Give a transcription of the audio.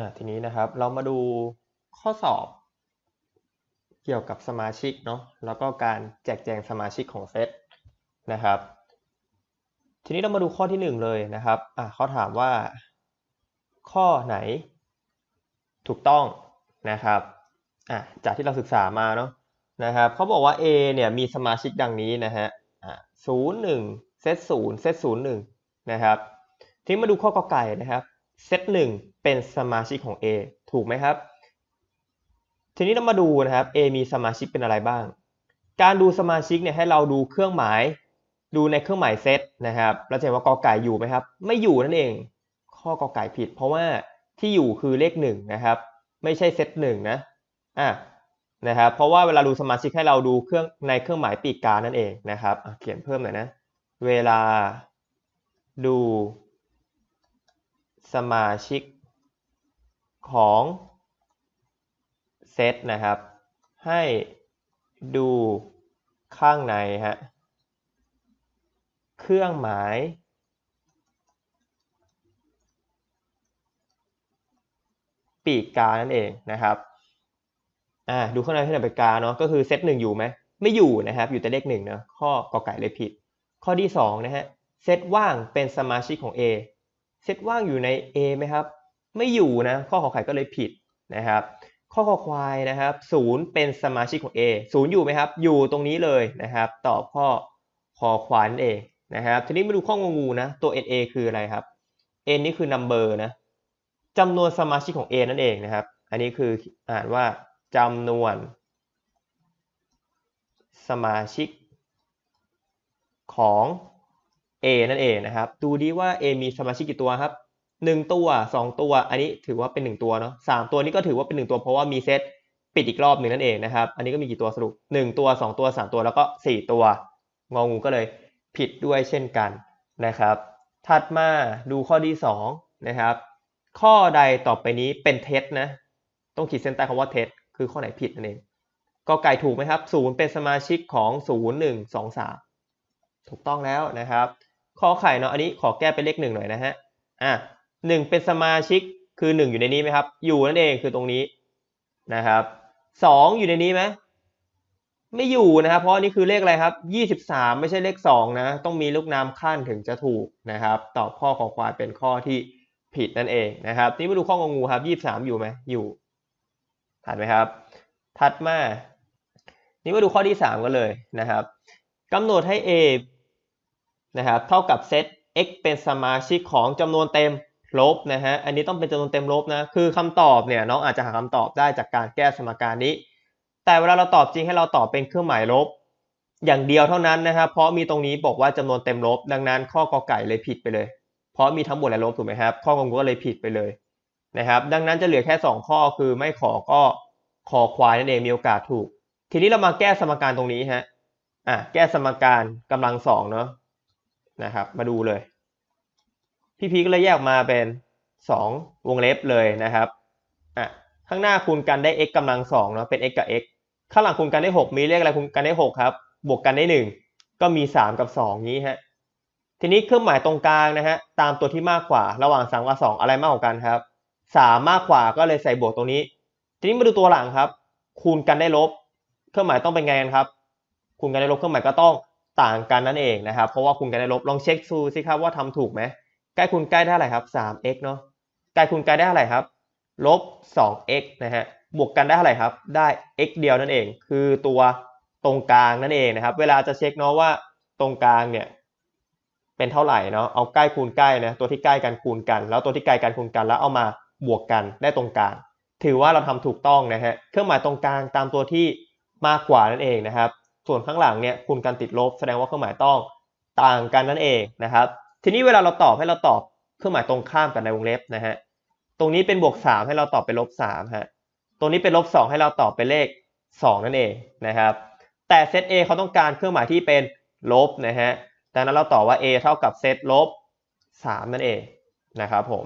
อ่าทีนี้นะครับเรามาดูข้อสอบ เกี่ยวกับสมาชิกเนาะแล้วก็การแจกแจงสมาชิกของเซตนะครับ ทีนี้เรามาดูข้อที่หนึ่งเลยนะครับอ่าเขาถามว่า ข้อไหน ถูกต้องนะครับอะจากที่เราศึกษามาเนาะนะครับเขาบอกว่า A เนี่ยมีสมาชิกดังนี้นะฮะอ่าศูนย์หนึ่งเซตศูนย์เซตศูนย์หนึ่งนะครับทีนี้มาดูข้อกอไก่นะครับ เซตหนึ่งเป็นสมาชิกของ A ถูกไหมครับ ทีนี้เรามาดูนะครับ A มีสมาชิกเป็นอะไรบ้าง การดูสมาชิกเนี่ยให้เราดูเครื่องหมาย ดูในเครื่องหมายเซตนะครับเราจะเห็นว่ากอไก่อยู่ไหมครับ ไม่อยู่นั่นเอง ข้อกอไก่ผิด เพราะว่าที่อยู่คือเลขหนึ่งนะครับ ไม่ใช่เซตหนึ่งนะอะนะครับเพราะว่าเวลาดูสมาชิกให้เราดูเครื่องในเครื่องหมายปีกกานั่นเองนะครับเขียนเพิ่มหน่อยนะ เวลาดู สมาชิกของเซตนะครับ ให้ดูข้างในฮะเครื่องหมาย ปีกกานั่นเองนะครับอ่าดูข้างในที่ไหนเป็นกาเนาะก็คือเซตหนึ่งอยู่ไหมไม่อยู่นะครับ อยู่แต่เลขหนึ่งเนาะข้อกอไก่เลยผิด ข้อที่สองนะฮะเซตว่างเป็นสมาชิกของ A ซตว่างอยู่ใน A ไหมครับ ไม่อยู่นะ ข้อขอไข่ก็เลยผิดนะครับ ข้อคอควายนะครับศูนย์เป็นสมาชิกของ A ศูนย์อยู่ไหมครับ อยู่ตรงนี้เลยนะครับ ตอบข้อคอควายนั่นเองนะครับ ทีนี้มาดูข้ององูนะ ตัว NA คืออะไรครับ N นี่คือ number นะจำนวนสมาชิกของ A นั่นเองนะครับ อันนี้คืออ่านว่าจำนวน สมาชิกของ A นั่นเองนะครับ ดูดีว่า A มีสมาชิกกี่ตัวครับหนึ่งตัวสองตัว อันนี้ถือว่าเป็นหนึ่งตัวเนาะสามตัวนี้ก็ถือว่าเป็นหนึ่งตัวเพราะว่ามีเซตปิดอีกรอบหนึ่งนั่นเองนะครับ อันนี้ก็มีกี่ตัวสรุปหนึ่งตัวสองตัวสามตัวแล้วก็สี่ตัว งองูก็เลยผิดด้วยเช่นกันนะครับ ถัดมาดูข้อที่สองนะครับ ข้อใดต่อไปนี้เป็นเท็จนะ ต้องขีดเส้นใต้คำว่าเท็จคือข้อไหนผิดนั่นเองกอไก่ถูกไหมครับศูนย์เป็นสมาชิกของศูนย์หนึ่งสองสามถูกต้องแล้วนะครับ ข้อไข่เนาะอันนี้ขอแก้เป็นเลขหนึ่งหน่อยนะฮะอะหนึ่งเป็นสมาชิกคือหนึ่งอยู่ในนี้ไหมครับ อยู่นั่นเองคือตรงนี้นะครับสองอยู่ในนี้ไหมไม่อยู่นะครับ เพราะอันนี้คือเลขอะไรครับยี่สิบสามไม่ใช่เลขสองนะ ต้องมีลูกน้ำขั้นถึงจะถูกนะครับ ตอบข้อของควายเป็นข้อที่ผิดนั่นเองนะครับ นี่มาดูข้ององูครับยี่สิบสามอยู่ไหมอยู่ถัดไหมครับ ถัดมา นี่มาดูข้อที่สามกันเลยนะครับกำหนดให้ a นะครับเท่ากับเซต x เป็นสมาชิกของจำนวนเต็มลบนะฮะอันนี้ต้องเป็นจำนวนเต็มลบนะคือคำตอบเนี่ยน้องอาจจะหาคำตอบได้จากการแก้สมการนี้ แต่เวลาเราตอบจริงให้เราตอบเป็นเครื่องหมายลบ อย่างเดียวเท่านั้นนะครับเพราะมีตรงนี้บอกว่าจำนวนเต็มลบ ดังนั้นข้อกอไก่เลยผิดไปเลย เพราะมีทั้งบวกและลบถูกไหมครับข้อกงก็เลยผิดไปเลยนะครับดังนั้นจะเหลือแค่ 2 ข้อคือไม่ขอก็ขอควายนั่นเองมีโอกาสถูก ทีนี้เรามาแก้สมการตรงนี้ฮะอะแก้สมการกำลังสองเนาะ นะครับ มาดูเลย พี่พีก็เลยแยกออกมาเป็น 2 วงเล็บเลยนะครับอะข้างหน้าคูณกันได้ x กำลังสองเนาะเป็น x กับ x ข้างหลังคูณกันได้ 6 มีเลขอะไรคูณกันได้ 6 ครับ บวกกันได้ 1 ก็มี 3 กับ 2 นี้ฮะทีนี้เครื่องหมายตรงกลางนะฮะตามตัวที่มากกว่าระหว่าง3กับ2อะไรมากกว่ากันครับ3มากกว่าก็เลยใส่บวกตรงนี้ ทีนี้มาดูตัวหลังครับ คูณกันได้ลบ เครื่องหมายต้องเป็นไงกันครับ คูณกันได้ลบเครื่องหมายก็ต้อง ต่างกันนั่นเองนะครับ เพราะว่าคูณกันได้ลบลองเช็คดูสิครับว่าทำถูกไหมใกล้คูณใกล้ได้เท่าไหร่ครับ 3x เนาะใกล้คูณใกล้ได้เท่าไหร่ครับลบ 2x นะฮะบวกกันได้เท่าไหร่ครับ ได้ x เดียวนั่นเอง คือตัวตรงกลางนั่นเองนะครับ เวลาจะเช็คเนาะว่าตรงกลางเนี่ยเป็นเท่าไหร่เนาะ เอาใกล้คูณใกล้นะ ตัวที่ใกล้กันคูณกัน แล้วตัวที่ไกลกันคูณกัน แล้วเอามาบวกกันได้ตรงกลาง ถือว่าเราทำถูกต้องนะฮะ เครื่องหมายตรงกลางตามตัวที่มากกว่านั่นเองนะครับ ส่วนข้างหลังเนี่ยคูณกันติดลบแสดงว่าเครื่องหมายต้องต่างกันนั่นเองนะครับ ทีนี้เวลาเราตอบให้เราตอบเครื่องหมายตรงข้ามกันในวงเล็บนะฮะตรงนี้เป็นบวก 3 ให้เราตอบเป็นลบ3ฮะตรงนี้เป็นลบ2ให้เราตอบเป็นเลข 2 นั่นเองนะครับ แต่เซต A เขาต้องการเครื่องหมายที่เป็นลบนะฮะดังนั้นเราตอบว่า A เท่ากับเซตลบ3นั่นเองนะครับผม